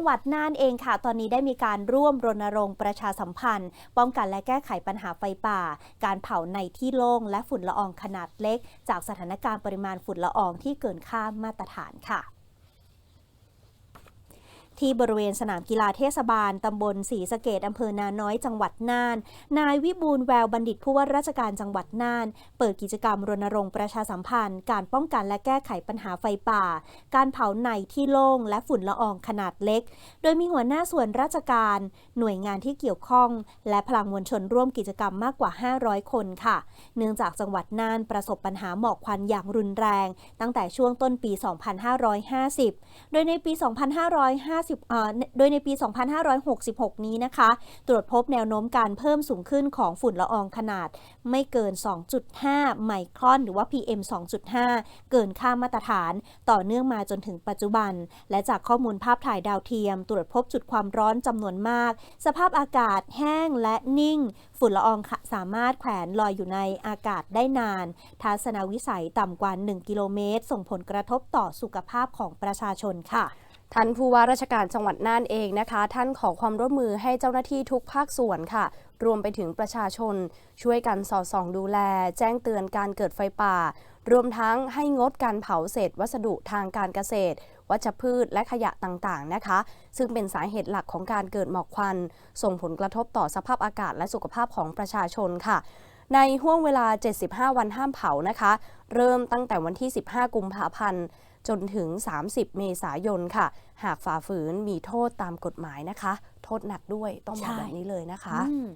จังหวัดน่านเองค่ะ ตอนนี้ได้มีการร่วมรณรงค์ประชาสัมพันธ์ ป้องกันและแก้ไขปัญหาไฟป่า การเผาในที่โล่งและฝุ่นละอองขนาดเล็ก จากสถานการณ์ปริมาณฝุ่นละอองที่เกินค่ามาตรฐานค่ะ ที่บริเวณสนามกีฬาเทศบาลตำบลศรีสะเกดอำเภอนาน้อยจังหวัดน่าน นายวิบูลแววบัณฑิตผู้ว่าราชการจังหวัดน่าน เปิดกิจกรรมรณรงค์ประชาสัมพันธ์ การป้องกันและแก้ไขปัญหาไฟป่า การเผาในที่โล่งและฝุ่นละอองขนาดเล็ก โดยมีหัวหน้าส่วนราชการ หน่วยงานที่เกี่ยวข้อง และพลังมวลชนร่วมกิจกรรมมากกว่า 500 คนค่ะ เนื่องจากจังหวัดน่านประสบปัญหาหมอกควันอย่างรุนแรง ตั้งแต่ช่วงต้นปี 2550 โดยในปี 2550เอ่อโดยในปี 2566 นี้นะคะ ตรวจพบแนวโน้มการเพิ่มสูงขึ้นของฝุ่นละอองขนาดไม่เกิน 2.5 ไมครอน หรือว่า PM 2.5 เกินค่ามาตรฐาน ต่อเนื่องมาจนถึงปัจจุบัน และจากข้อมูลภาพถ่ายดาวเทียม ตรวจพบจุดความร้อนจำนวนมาก สภาพอากาศแห้งและนิ่ง ฝุ่นละอองสามารถแขวนลอยอยู่ในอากาศได้นาน ทัศนวิสัยต่ำกว่า 1 กิโลเมตร ส่งผลกระทบต่อสุขภาพของประชาชนค่ะ ท่านผู้ว่าราชการจังหวัดน่านเองนะคะ ท่านขอความร่วมมือให้เจ้าหน้าที่ทุกภาคส่วนค่ะ รวมไปถึงประชาชน ช่วยกันสอดส่องดูแล แจ้งเตือนการเกิดไฟป่า รวมทั้งให้งดการเผาเศษวัสดุทางการเกษตร วัชพืชและขยะต่างๆนะคะ ซึ่งเป็นสาเหตุหลักของการเกิดหมอกควัน ส่งผลกระทบต่อสภาพอากาศและสุขภาพของประชาชนค่ะ ในห่วงเวลา 75 วันห้ามเผานะคะ เริ่มตั้งแต่วันที่ 15 กุมภาพันธ์ จนถึง 30 เมษายนค่ะ หากฝ่าฝืนมีโทษตามกฎหมายนะคะ โทษหนักด้วยต้องบอกใช่แบบนี้เลยนะคะอืม